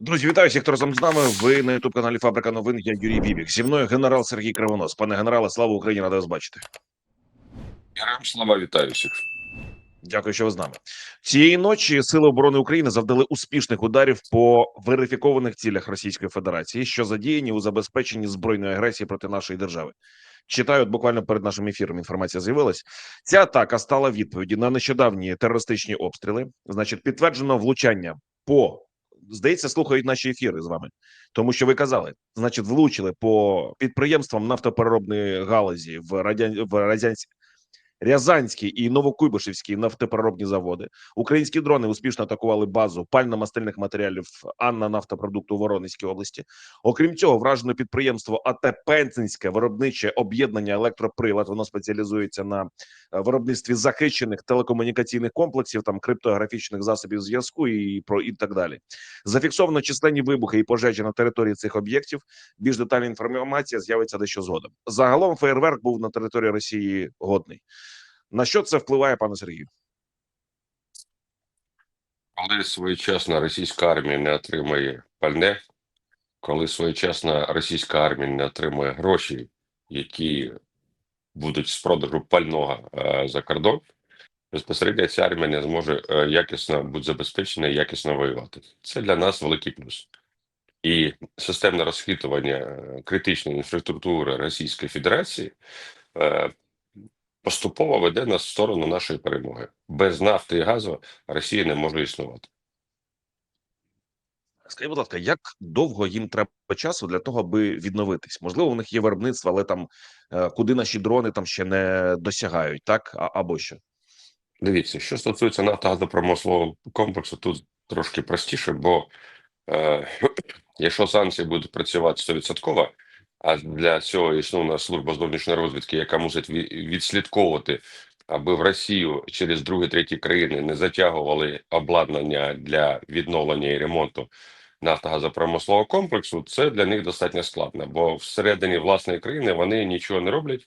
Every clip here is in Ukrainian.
Друзі, вітаю всіх, хто разом з нами. Ви на ютуб каналі Фабрика новин. Я Юрій Бібік. Зі мною генерал Сергій Кривонос. Пане генерале, слава Україні, радий вас бачити. Героям слава вітаю всіх. Дякую, що ви з нами. Цієї ночі Сили оборони України завдали успішних ударів по верифікованих цілях Російської Федерації, що задіяні у забезпеченні збройної агресії проти нашої держави. Читаю, от буквально перед нашим ефіром інформація з'явилась. Ця атака стала відповіді на нещодавні терористичні обстріли. Значить, підтверджено влучання по здається, слухають наші ефіри з вами, тому що ви казали, значить, влучили по підприємствам нафтопереробної галузі в радянсь... в радянській Рязанський і Новокуйбишевський нафтопереробні заводи. Українські дрони успішно атакували базу пально-мастильних матеріалів Анна Нафтопродукту у Воронезькій області. Окрім цього, вражено підприємство АТ Пензенське виробниче об'єднання електроприлад. Воно спеціалізується на е, виробництві захищених телекомунікаційних комплексів, там криптографічних засобів зв'язку і про і так далі. Зафіксовано численні вибухи і пожежі на території цих об'єктів. Більш детальна інформація з'явиться дещо згодом. Загалом фейерверк був на території Росії годний. На що це впливає, пане Сергію? Коли своєчасно російська армія не отримає пальне, коли своєчасно російська армія не отримує гроші, які будуть з продажу пального е, за кордон, безпосередньо ця армія не зможе е, якісно бути забезпечена і якісно воювати. Це для нас великий плюс. І системне розхитування е, критичної інфраструктури Російської Федерації поступово веде нас в сторону нашої перемоги. Без нафти і газу Росія не може існувати. Скажіть, будь ласка, як довго їм треба часу для того, аби відновитись? Можливо, у них є виробництво, але там е, куди наші дрони там ще не досягають, так А- або що? Дивіться, що стосується нафтогазопромислового комплексу, тут трошки простіше, бо е, якщо санкції будуть працювати 100%, а для цього існує служба зовнішньої розвідки, яка мусить відслідковувати, аби в Росію через другі треті країни не затягували обладнання для відновлення і ремонту нафтогазопромислового комплексу, це для них достатньо складно, бо всередині власної країни вони нічого не роблять.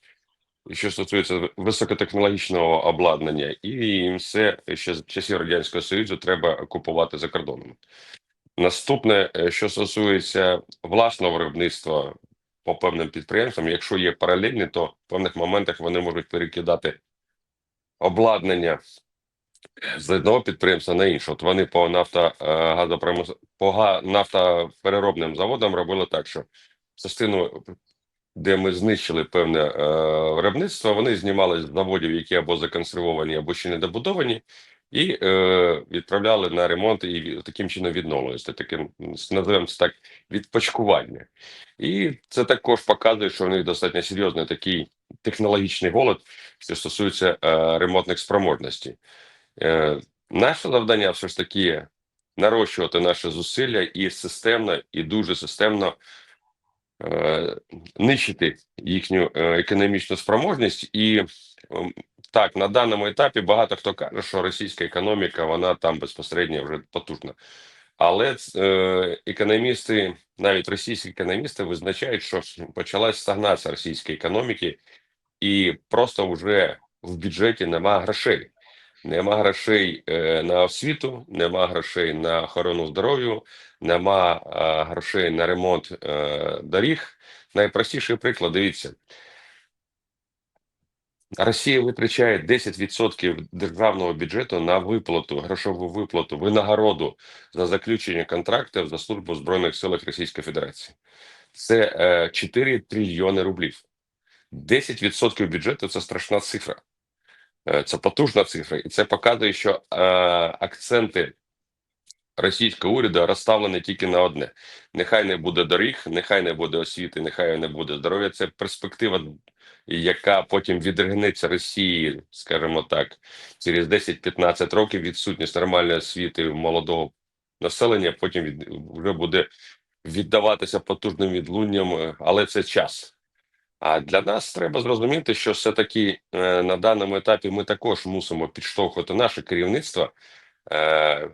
Що стосується високотехнологічного обладнання, і їм все ще з часів радянського союзу треба купувати за кордоном. Наступне, е, що стосується власного виробництва по певним підприємствам, якщо є паралельні, то в певних моментах вони можуть перекидати обладнання з одного підприємства на інше. От вони по нафтогазопромис... по нафтопереробним заводам робили так, що частину де ми знищили певне е, виробництво, вони знімали з заводів, які або законсервовані, або ще не добудовані, і е, відправляли на ремонт і таким чином відновлювалися. Таке називаємо це так відпочкування. І це також показує, що в них достатньо серйозний такий технологічний голод, що стосується е, ремонтних спроможностей. Е, наше завдання все ж таки нарощувати наші зусилля і системно, і дуже системно е, нищити їхню е, економічну спроможність. І ем, так, на даному етапі багато хто каже, що російська економіка вона там безпосередньо вже потужна. Але е, економісти, навіть російські економісти, визначають, що почалась стагнація російської економіки, і просто вже в бюджеті нема грошей. Нема грошей е, на освіту, нема грошей на охорону здоров'я, нема е, грошей на ремонт доріг. Найпростіший приклад, дивіться. Росія витрачає 10% державного бюджету на виплату, грошову виплату, винагороду за заключення контрактів за службу в Збройних силах Російської Федерації. Це е, 4 трильйони рублів. 10% бюджету це страшна цифра. Е, Це потужна цифра, і це показує, що е, акценти російського уряду розставлені тільки на одне: нехай не буде доріг, нехай не буде освіти, нехай не буде здоров'я. Це перспектива, яка потім відригнеться Росії, скажімо так, через 10-15 років відсутність нормальної освіти молодого населення. Потім від, вже буде віддаватися потужним відлунням, е, але це час. А для нас треба зрозуміти, що все таки е, на даному етапі ми також мусимо підштовхувати наше керівництво е,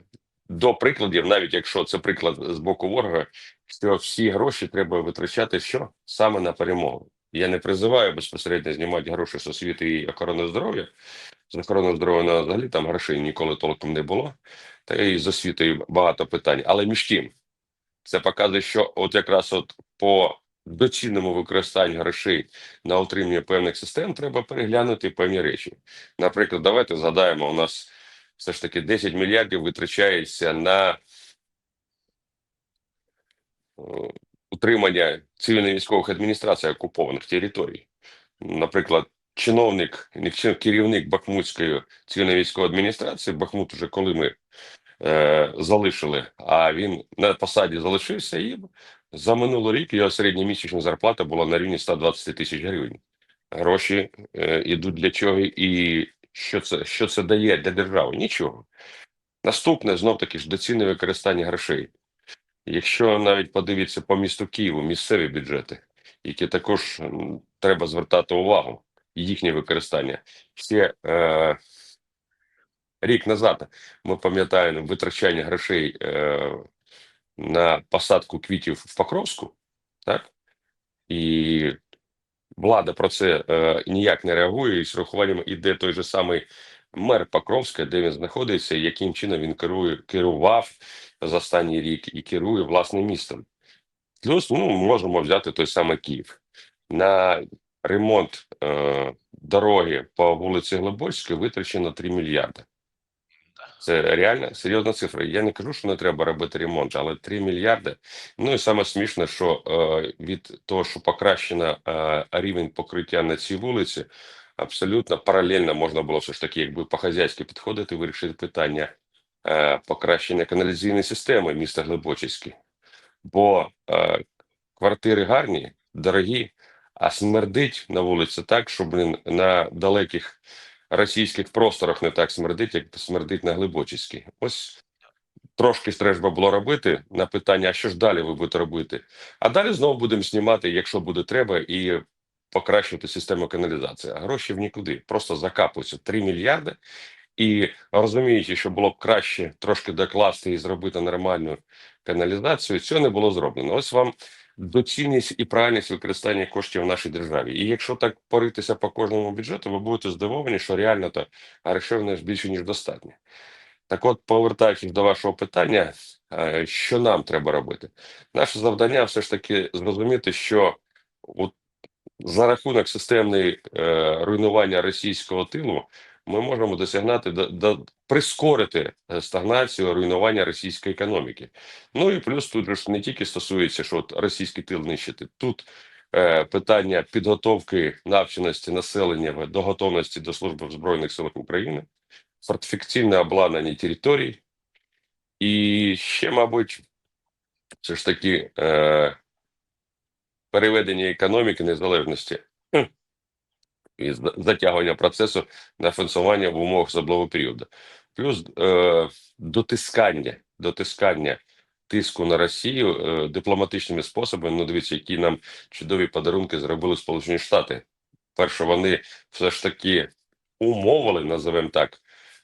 до прикладів, навіть якщо це приклад з боку ворога, що всі гроші треба витрачати що саме на перемогу. Я не призиваю безпосередньо знімати гроші з освіти і охорони здоров'я. З охорони здоров'я взагалі там грошей ніколи толком не було, та і з освітою багато питань. Але між тим, Це показує, що от якраз от по доцільному використанню грошей на утримання певних систем треба переглянути певні речі. Наприклад, давайте згадаємо, у нас все ж таки 10 мільярдів витрачається на е, утримання цивільно-військових адміністрацій окупованих територій. Наприклад, чиновник, керівник Бахмутської цивільно-військової адміністрації, Бахмут уже коли ми е, залишили, а він на посаді залишився, і за минулий рік його середньомісячна зарплата була на рівні 120 тисяч гривень. Гроші е, для чого і що це, що це дає для держави? Нічого. Наступне знов таки ж доцільне використання грошей. Якщо навіть подивитися по місту Києву, місцеві бюджети, які також треба звертати увагу, їхнє використання. Ще е, рік назад ми пам'ятаємо витрачання грошей е, на посадку квітів в Покровську, так? І влада про це е, ніяк не реагує, і з урахуванням іде той же самий мер Покровська, де він знаходиться, яким чином він керує, керував за останній рік і керує власним містом. Плюс ну, можемо взяти той самий Київ. На ремонт е, дороги по вулиці Глибольській витрачено 3 мільярди. Це реально серйозна цифра. Я не кажу, що не треба робити ремонт, але 3 мільярди. Ну і саме смішне, що е, від того, що покращено е, рівень покриття на цій вулиці, абсолютно паралельно можна було все ж таки, якби по-хазяйськи підходити, вирішити питання покращення каналізаційної системи міста Глибочицьке. Бо е, квартири гарні, дорогі, а смердить на вулиці так, що блин, на далеких російських просторах не так смердить, як смердить на Глибочицькій. Ось трошки треба було робити на питання, а що ж далі ви будете робити? А далі знову будемо знімати, якщо буде треба, і покращувати систему каналізації. А гроші в нікуди. Просто закапуються 3 мільярди. І розуміючи, що було б краще трошки докласти і зробити нормальну каналізацію, цього не було зроблено. Ось вам доцільність і правильність використання коштів в нашій державі. І якщо так поритися по кожному бюджету, ви будете здивовані, що реально то грошей в більше ніж достатньо. Так, от, повертаючись до вашого питання, е, що нам треба робити? Наше завдання все ж таки зрозуміти, що от за рахунок системної е, руйнування російського тилу ми можемо досягнати до, прискорити е, стагнацію руйнування російської економіки. Ну і плюс тут ж не тільки стосується, що от російський тил нищити. Тут е, питання підготовки навченості населення до готовності до служби в Збройних силах України, фортифікаційне обладнання територій, і ще, мабуть, все ж таки е, переведення економіки незалежності і затягування процесу на фінансування в умовах особливого періоду. Плюс е, дотискання, дотискання тиску на Росію е, дипломатичними способами. Ну, дивіться, які нам чудові подарунки зробили Сполучені Штати. Перше, вони все ж таки умовили, називаємо так,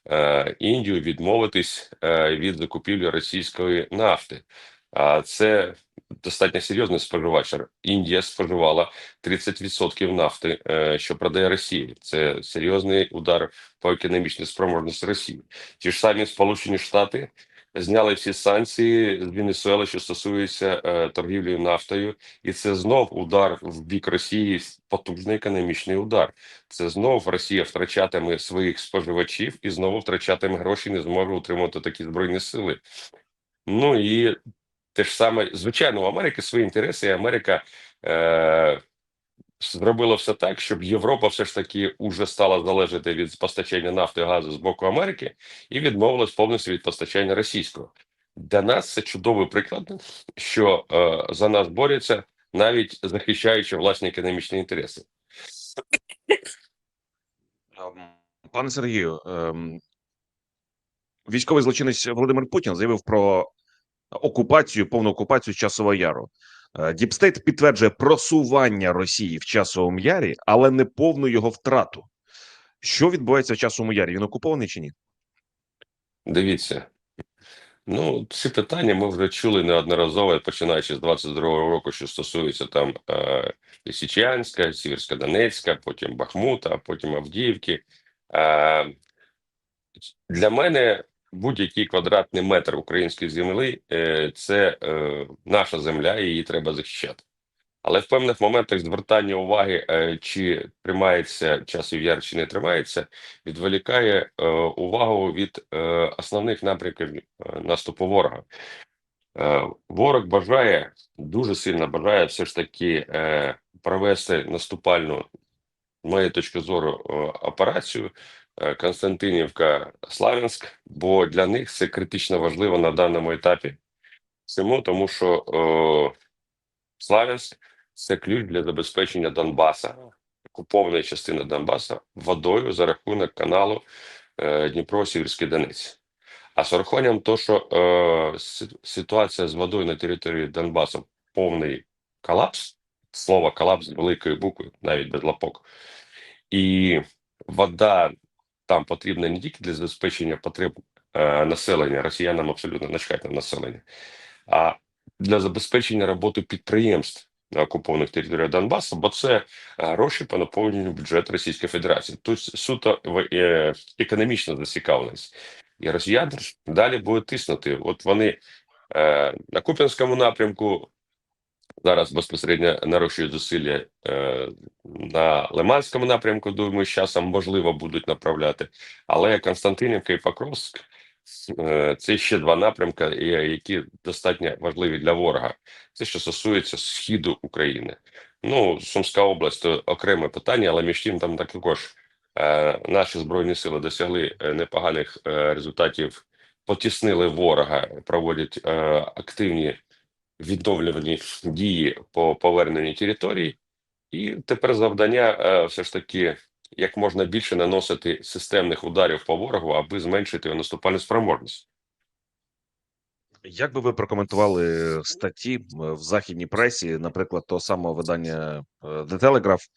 е, Індію відмовитись е, від закупівлі російської нафти. А це достатньо серйозний споживач. Індія споживала 30% нафти, е, що продає Росія. Це серйозний удар по економічній спроможності Росії. Ті ж самі Сполучені Штати зняли всі санкції з Венесуели, що стосуються е, торгівлі нафтою, і це знов удар в бік Росії, потужний економічний удар. Це знов Росія втрачатиме своїх споживачів і знову втрачатиме гроші, не зможе утримувати такі збройні сили. Ну і те ж саме, звичайно, у Америки свої інтереси, і Америка е, зробила все так, щоб Європа все ж таки уже стала залежати від постачання нафти і газу з боку Америки і відмовилась повністю від постачання російського. Для нас це чудовий приклад, що е, за нас борються, навіть захищаючи власні економічні інтереси. Ем, Пане Сергію, ем, військовий злочинець Володимир Путін заявив про окупацію, повну окупацію Часового Яру. Діпстейт підтверджує просування Росії в Часовому Ярі, але не повну його втрату. Що відбувається в Часовому Ярі? Він окупований чи ні? Дивіться, ну ці питання ми вже чули неодноразово, починаючи з 22-го року, що стосується там е, Лисичанська, Сіверська Донецька, потім Бахмута, потім Авдіївки. Е, для мене будь-який квадратний метр української землі е, це е, наша земля, і її треба захищати. Але в певних моментах звертання уваги, е, чи тримається часів яр, чи не тримається, відволікає увагу від основних напрямків наступу ворога. Ворог бажає дуже сильно бажає все ж таки провести наступальну, з моєї точки зору, операцію Константинівка Славянськ, бо для них це критично важливо на даному етапі. Чому? Тому що е, Славянськ це ключ для забезпечення Донбаса, окупованої частини Донбаса, водою за рахунок каналу е, Дніпро-Сіверський Донець. А з урахуванням того, що е, ситуація з водою на території Донбасу повний колапс, слово колапс з великої букви, навіть без лапок, і вода там потрібна не тільки для забезпечення потреб е, населення, росіянам абсолютно начхати на населення, а для забезпечення роботи підприємств на окупованих територіях Донбасу, бо це е, гроші по наповненню бюджету Російської Федерації. Тобто суто е, економічна зацікавленість. І росіяни далі будуть тиснути. От вони е, на Куп'янському напрямку зараз безпосередньо нарощують зусилля е, на Лиманському напрямку. Думаю, з часом можливо будуть направляти. Але Константинівка і Покровськ е, це ще два напрямки, які достатньо важливі для ворога. Це що стосується східу України. Ну, Сумська область то окреме питання, але між тим там також е, наші збройні сили досягли е, непоганих е, результатів, потіснили ворога, проводять е, активні відновлювані дії по поверненню території. І тепер завдання е, все ж таки як можна більше наносити системних ударів по ворогу, аби зменшити його наступальну спроможність. Як би ви прокоментували статті е, в західній пресі, наприклад, того самого видання е, The Telegraph,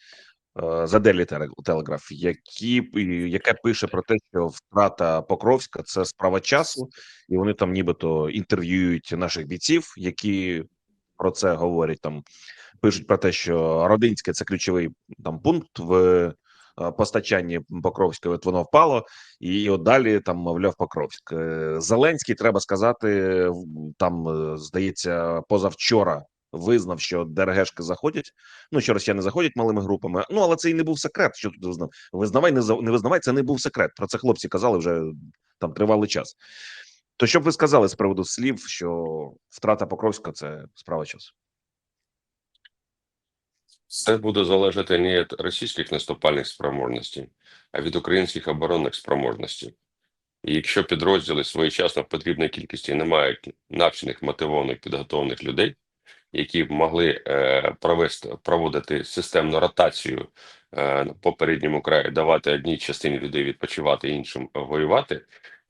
The Daily Tele- Telegraph, які, яке пише про те, що втрата Покровська це справа часу, і вони там нібито інтерв'юють наших бійців, які про це говорять. Там пишуть про те, що Родинське це ключовий там пункт в е, постачанні Покровська. От воно впало, і от далі там мовляв Покровськ. Е, Зеленський треба сказати, там е, здається, позавчора визнав, що ДРГшки заходять. Ну що росіяни заходять малими групами. Ну але це і не був секрет. Що тут визнав? Визнавай, не не визнавай. Це не був секрет. Про це хлопці казали вже там тривалий час. То що б ви сказали з приводу слів, що втрата Покровська це справа часу? Це буде залежати не від російських наступальних спроможностей, а від українських оборонних спроможностей. І якщо підрозділи своєчасно в потрібній кількості не мають навчених, мотивованих, підготовлених людей, які б могли е, провести проводити системну ротацію е, на попередньому краї, давати одній частині людей відпочивати, іншим воювати.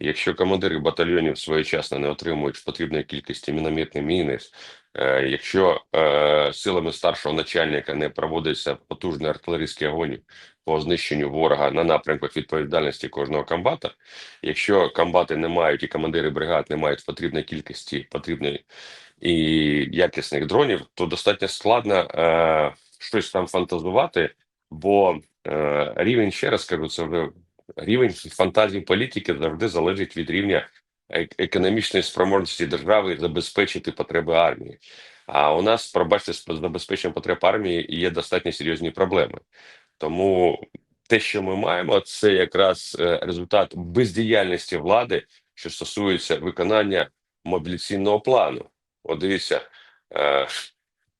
Якщо командири батальйонів своєчасно не отримують потрібної кількості мінометні міни, е, якщо силами старшого начальника не проводиться потужний артилерійський огонь по знищенню ворога на напрямках відповідальності кожного комбата, якщо комбати не мають і командири бригад не мають потрібної кількості потрібної і якісних дронів, то достатньо складно е, щось там фантазувати, бо е, рівень, ще раз кажу, це вже рівень фантазії політики завжди залежить від рівня економічної спроможності держави забезпечити потреби армії. А у нас, пробачте, з забезпеченням потреб армії є достатньо серйозні проблеми. Тому те, що ми маємо, це якраз е, результат бездіяльності влади, що стосується виконання мобіляційного плану. От дивіться, е,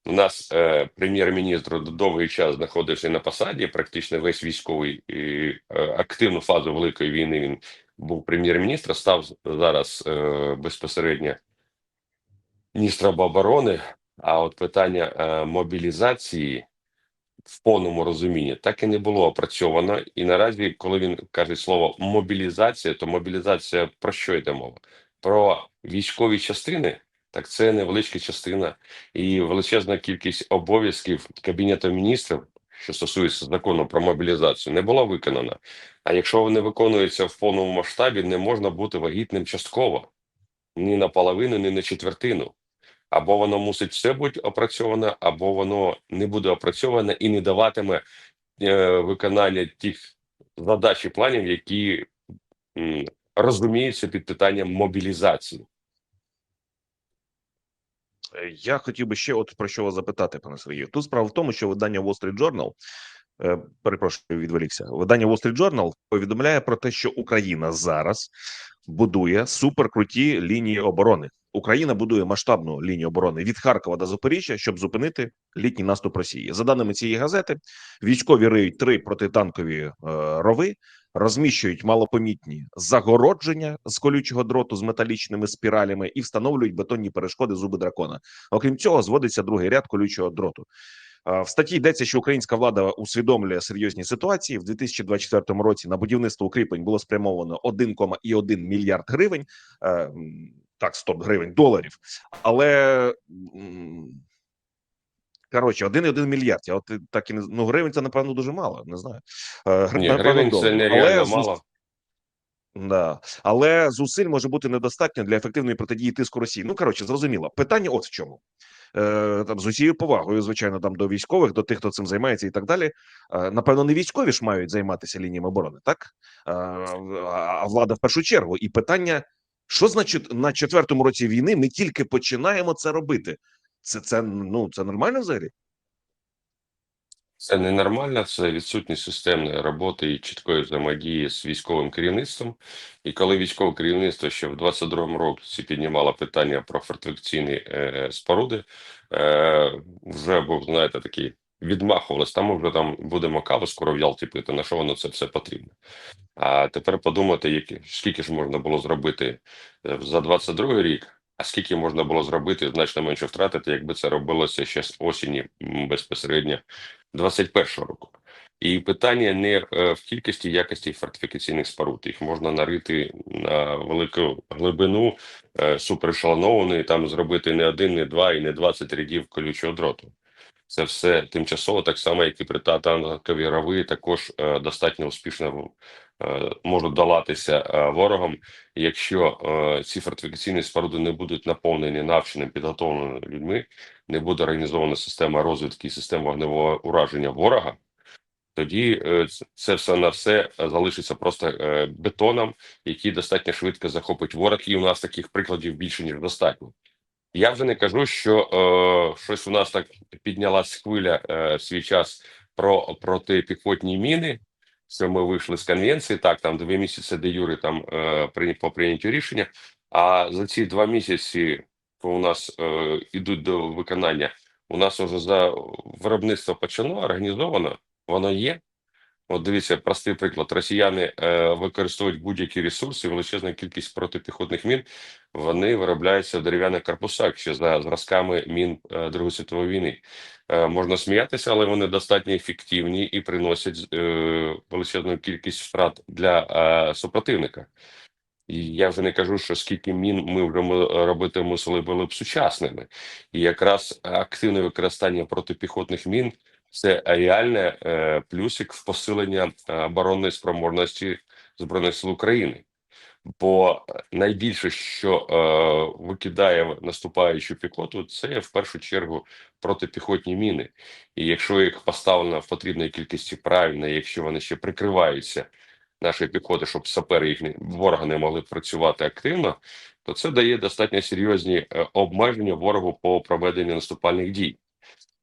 у нас е, прем'єр-міністр довгий час знаходився на посаді, практично весь військовий і е, активну фазу великої війни він був прем'єр-міністр, став зараз е, безпосередньо міністром оборони. А от питання мобілізації в повному розумінні так і не було опрацьовано. І наразі, коли він каже слово мобілізація, то мобілізація про що йде мова? Про військові частини. Так це невеличка частина і величезна кількість обов'язків Кабінету міністрів, що стосується закону про мобілізацію, не була виконана. А якщо вони виконуються в повному масштабі, не можна бути вагітним частково ні наполовину, ні на четвертину. Або воно мусить все бути опрацьоване, або воно не буде опрацьоване і не даватиме е, виконання тих задач і планів, які м, розуміються під питанням мобілізації. Е, Я хотів би ще от про що вас запитати, пане Сергію. Тут справа в тому, що видання Wall Street Journal, е, перепрошую, відволікся. Видання Wall Street Journal повідомляє про те, що Україна зараз будує суперкруті лінії оборони. Україна будує масштабну лінію оборони від Харкова до Запоріжжя, щоб зупинити літній наступ Росії. За даними цієї газети, військові риють три протитанкові е, рови, розміщують малопомітні загородження з колючого дроту з металічними спіралями і встановлюють бетонні перешкоди зуби дракона. Окрім цього, зводиться другий ряд колючого дроту. В статті йдеться, що українська влада усвідомлює серйозні ситуації. В 2024 році на будівництво укріплень було спрямовано 1,1 мільярд гривень. Е, Так, стоп, гривень, доларів. Але коротше, 1,1 мільярд. Я от так і не ну гривень це напевно дуже мало. Не знаю. Е, Ні, напевно, гривень це нереально Але мало. Да. Але зусиль може бути недостатньо для ефективної протидії тиску Росії. Ну коротше, зрозуміло. Питання от в чому. Е, там з усією повагою, звичайно, там до військових, до тих, хто цим займається, і так далі. Е, напевно, не військові ж мають займатися лініями оборони, так е, а влада в першу чергу. І питання: що значить на четвертому році війни ми тільки починаємо це робити? Це це ну це нормально взагалі? Це ненормально, це відсутність системної роботи і чіткої взаємодії з військовим керівництвом. І коли військове керівництво ще в 22-му році піднімало питання про фортифікаційні е, споруди, е, вже був, знаєте, такий відмахувалось, там вже там будемо каву скоро в Ялті пити, на що воно це все потрібно. А тепер подумати, які, скільки ж можна було зробити е, за 22 рік, а скільки можна було зробити, значно менше втратити, якби це робилося ще з осені безпосередньо 21-го року. І питання не е, в кількості якості фортифікаційних споруд. Їх можна нарити на велику глибину, е, суперешелонований, там зробити не один, не два і не 20 рядів колючого дроту. Це все тимчасово, так само, як і протитанкові рови, також е, достатньо успішно можуть долатися е, ворогом. Якщо е, ці фортифікаційні споруди не будуть наповнені навченими, підготовленими людьми, не буде організована система розвідки і система вогневого ураження ворога, тоді е, це все на все е, залишиться просто е, бетоном, який достатньо швидко захопить ворог. І у нас таких прикладів більше ніж достатньо. Я вже не кажу, що е, щось у нас так піднялась хвиля е, в свій час про протипіхотні міни. Що ми вийшли з конвенції, так там дві місяці де юри там е, по прийняттю рішення. А за ці два місяці, коли у нас е, ідуть до виконання, у нас вже за виробництво почано організовано, воно є. От дивіться, простий приклад: росіяни е, використовують будь-які ресурси, величезна кількість протипіхотних мін. Вони виробляються в дерев'яних корпусах ще за зразками мін е, Другої світової війни. Е, можна сміятися, але вони достатньо ефективні і приносять е, величезну кількість втрат для е, супротивника. Я вже не кажу, що скільки мін ми вже робити мусили були б сучасними, і якраз активне використання протипіхотних мін це реальне е, плюсик в посилення е, оборонної спроможності збройних сил України. Бо найбільше, що е, викидає наступаючу піхоту, це в першу чергу протипіхотні міни. І якщо їх поставлено в потрібній кількості правильно, якщо вони ще прикриваються нашої піхоти, щоб сапери їх не ворога не могли працювати активно, то це дає достатньо серйозні е, обмеження ворогу по проведенню наступальних дій.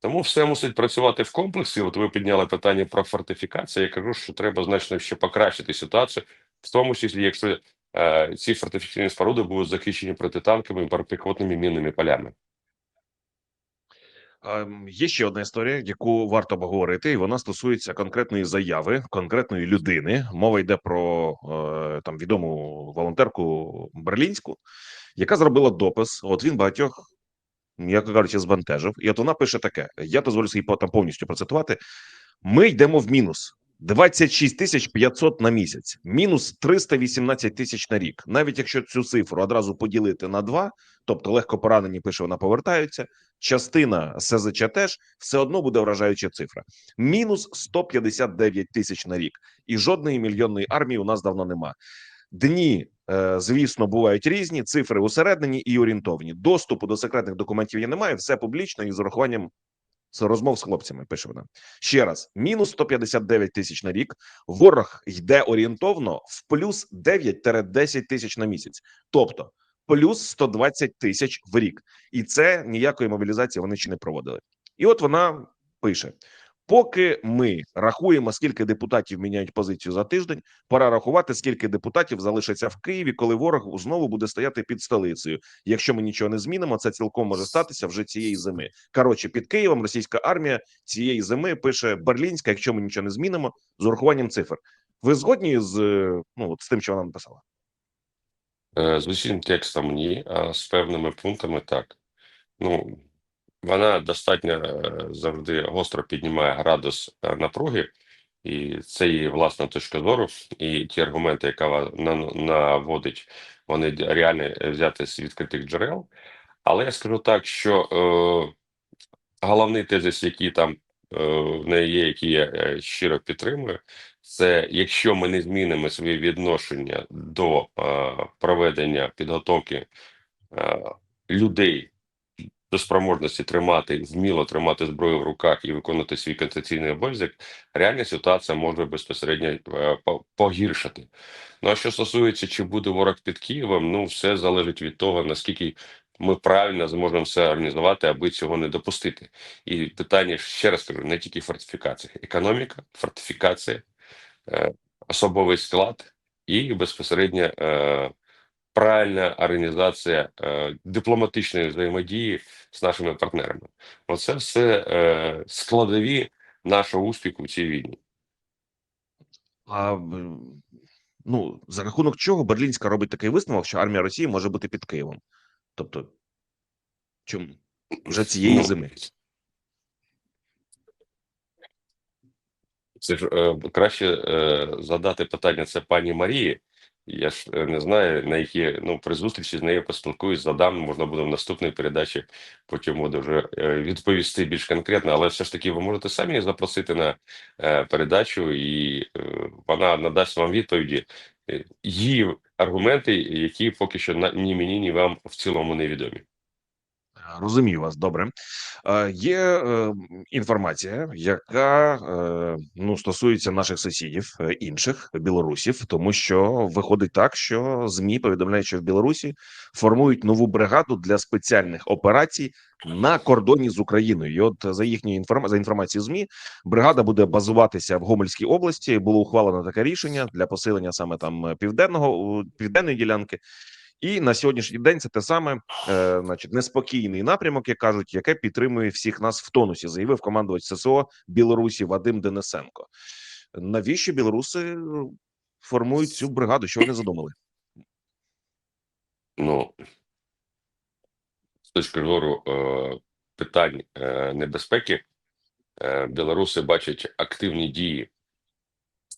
Тому все мусить працювати в комплексі. От ви підняли питання про фортифікацію. Я кажу, що треба значно ще покращити ситуацію, в тому числі, якщо е, ці фортифікаційні споруди будуть захищені протитанковими протипіхотними мінними полями. Ем, Є ще одна історія, яку варто обговорити, і вона стосується конкретної заяви, конкретної людини. Мова йде про е, там відому волонтерку берлінську, яка зробила допис. От він багатьох, м'яко кажучи, збентежив. І от вона пише таке: я дозволю собі там повністю процитувати: ми йдемо в мінус. 26 тисяч 500 на місяць, мінус 318 тисяч на рік. Навіть якщо цю цифру одразу поділити на два, тобто легко поранені, пише вона повертаються, частина СЗЧ теж все одно буде вражаюча цифра. Мінус 159 тисяч на рік, і жодної мільйонної армії у нас давно нема. Дні, звісно, бувають різні. Цифри усереднені і орієнтовні. Доступу до секретних документів я немає. Все публічно і з урахуванням розмов з хлопцями. Пише вона ще раз: мінус 159 тисяч на рік. Ворог йде орієнтовно в плюс 9-10 тисяч на місяць, тобто плюс 120 тисяч в рік, і це ніякої мобілізації вони ще не проводили. І от вона пише: поки ми рахуємо, скільки депутатів міняють позицію за тиждень, пора рахувати, скільки депутатів залишиться в Києві, коли ворог знову буде стояти під столицею. Якщо ми нічого не змінимо, це цілком може статися вже цієї зими. Коротше, під Києвом російська армія цієї зими пише Берлінська, якщо ми нічого не змінимо, з урахуванням цифр. Ви згодні з е, ну от з тим, що вона написала? Е, З усім текстом ні, а з певними пунктами так. Ну, вона достатньо е, завжди гостро піднімає градус е, напруги, і це її власна точка зору. І ті аргументи, які вона наводить, вони реально е, взяти з відкритих джерел. Але я скажу так, що е, головний тезис, який там в неї є, який я щиро підтримую, це якщо ми не змінимо своє відношення до е, проведення підготовки е, людей до спроможності тримати, вміло тримати зброю в руках і виконувати свій конституційний обов'язок, реальна ситуація може безпосередньо е, погіршити. Ну а що стосується, чи буде ворог під Києвом, ну все залежить від того, наскільки ми правильно зможемо все організувати, аби цього не допустити. І питання ще раз кажу: не тільки фортифікація, економіка, фортифікація, е, особовий склад і безпосередньо е, правильна організація е, дипломатичної взаємодії з нашими партнерами. Оце все е, складові нашого успіху в цій війні. А ну за рахунок чого Берлінська робить такий висновок, що армія Росії може бути під Києвом? Тобто, чому вже цієї Ну, зими? Це ж е, краще е, задати питання це пані Марії. Я ж е, не знаю, на які ну при зустрічі з нею поспілкуюсь, задам. Можна буде в наступній передачі. Потім буде вже е, відповісти більш конкретно. Але все ж таки, ви можете самі її запросити на е, передачу, і е, вона надасть вам відповіді. Її аргументи, які поки що на ні мені, ні вам в цілому не відомі. Розумію вас добре. Е, Є е, інформація, яка е, ну стосується наших сусідів інших білорусів, тому що виходить так, що змі повідомляють, що в Білорусі формують нову бригаду для спеціальних операцій на кордоні з Україною. І от за їхньою інформа за інформацією змі, бригада буде базуватися в Гомельській області. Було ухвалено таке рішення для посилення саме там південного південної ділянки. І на сьогоднішній день це те саме, е, значить, неспокійний напрямок, як кажуть, яке підтримує всіх нас в тонусі, заявив командувач ССО Білорусі Вадим Денисенко. Навіщо білоруси е, формують цю бригаду? Що вони задумали? Ну, з точки зору е, питань е, небезпеки, е, білоруси бачать активні дії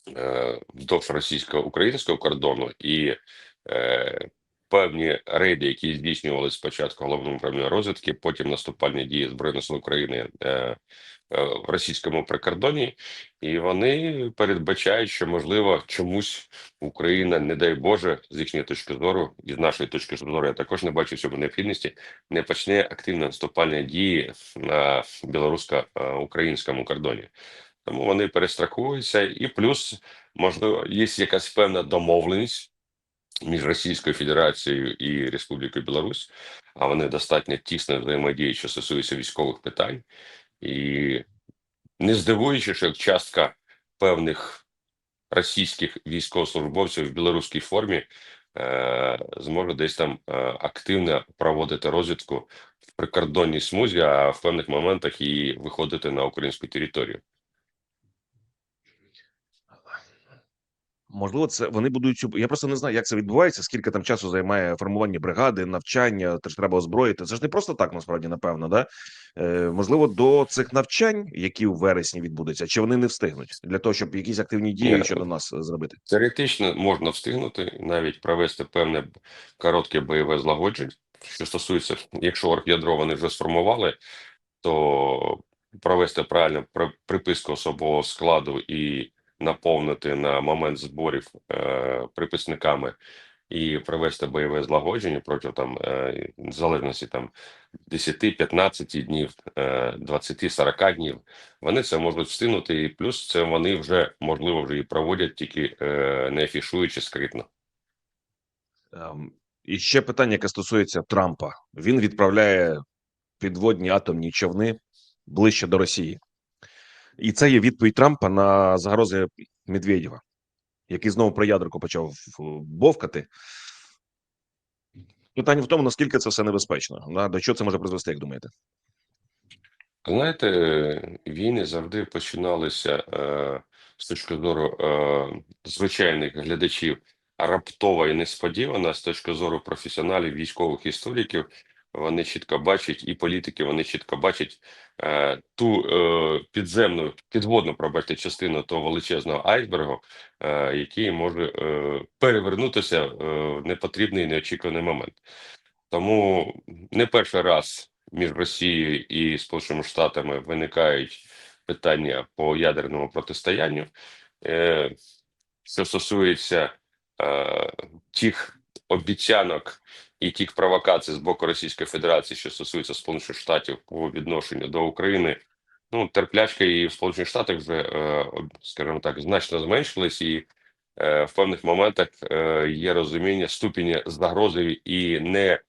е, вздовж російсько-українського кордону і е, певні рейди, які здійснювалися спочатку головним управління розвідки, потім наступальні дії Збройних сил України е, е, в російському прикордоні, і вони передбачають, що можливо чомусь Україна, не дай Боже, з їхньої точки зору, і з нашої точки зору, я також не бачу в цьому необхідності, не почне активно наступальні дії на білорусько-українському кордоні. Тому вони перестраховуються, і плюс, можливо, є якась певна домовленість між Російською Федерацією і Республікою Білорусь, а вони достатньо тісно взаємодіють, що стосується військових питань, і не здивуючи, що як частка певних російських військовослужбовців в білоруській формі е, зможе десь там е, активно проводити розвідку в прикордонній смузі, а в певних моментах і виходити на українську територію. Можливо, це вони будують цю. Я просто не знаю, як це відбувається, скільки там часу займає формування бригади, навчання, теж треба озброїти. Це ж не просто так, насправді, напевно, да е, можливо, до цих навчань, які у вересні відбудуться, чи вони не встигнуть для того, щоб якісь активні дії Ні. щодо нас е, зробити. Теоретично можна встигнути навіть провести певне коротке бойове злагодження. Що стосується, якщо оргядро вони вже сформували, то провести правильно приписку особового складу і наповнити на момент зборів е, приписниками і провести бойове злагодження проти там е, залежності там 10-15 днів, е, 20-40 днів, вони це можуть встигнути, і плюс це вони вже можливо вже і проводять, тільки е, не афішуючи скритно. Ем, І ще питання, яке стосується Трампа. Він відправляє підводні атомні човни ближче до Росії, і це є відповідь Трампа на загрози Медведєва, який знову про ядерку почав е, бовкати. Питання в тому, наскільки це все небезпечно. До чого це може призвести, як думаєте? Знаєте, війни завжди починалися е, з точки зору е, звичайних глядачів раптово і несподівано, з точки зору професіоналів, військових істориків. Вони чітко бачать, і політики вони чітко бачать е, ту е, підземну, підводну, пробачте, частину того величезного айсбергу, е, який може е, перевернутися е, в непотрібний неочікуваний момент. Тому не перший раз між Росією і Сполученими Штатами виникають питання по ядерному протистоянню. Е, Що стосується е, тих обіцянок і тих провокацій з боку Російської Федерації, що стосується Сполучених Штатів по відношенню до України, ну терплячка і в Сполучених Штатах вже, е, скажімо так, значно зменшилась, і е, в певних моментах е, є розуміння ступеня загрози і не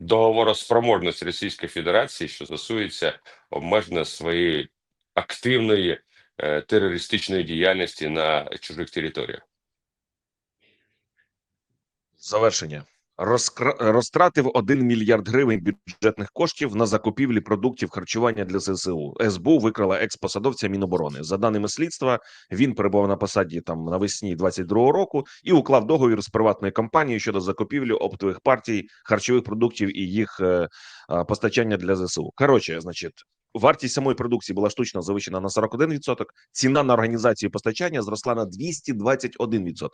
договороспроможність Російської Федерації, що стосується обмеження своєї активної терористичної діяльності на чужих територіях. Завершення. Розкра... Розтратив 1 мільярд гривень бюджетних коштів на закупівлі продуктів харчування для ЗСУ. СБУ викрала експосадовця Міноборони. За даними слідства, він перебував на посаді там навесні 22-го року і уклав договір з приватною компанією щодо закупівлі оптових партій харчових продуктів і їх е, е, постачання для ЗСУ. Коротше, значить. Вартість самої продукції була штучно завищена на 41%, ціна на організацію постачання зросла на 221%.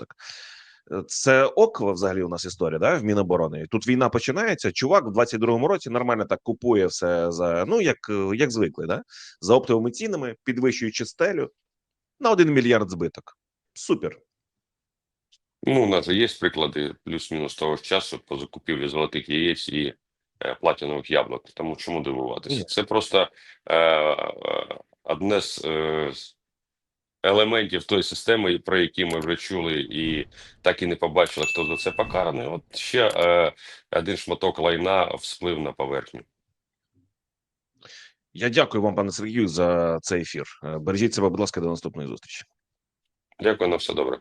Е, Це ок взагалі у нас історія, да, в Міноборони. Тут війна починається. Чувак в 22-му році нормально так купує все за ну як, е, як звикли, да? за оптовими цінами, підвищуючи стелю на 1 мільярд збиток. Супер. Ну, у нас є приклади плюс-мінус того ж часу по закупівлі золотих яєць і е, платінових яблук. Тому чому дивуватися? Ні. Це просто е, е, одне з, е, елементів тої системи, про які ми вже чули, і так і не побачили, хто за це покараний. От ще е, один шматок лайна всплив на поверхню. Я дякую вам, пане Сергію, за цей ефір. Е, Бережіть себе, будь ласка, до наступної зустрічі. Дякую на все добре.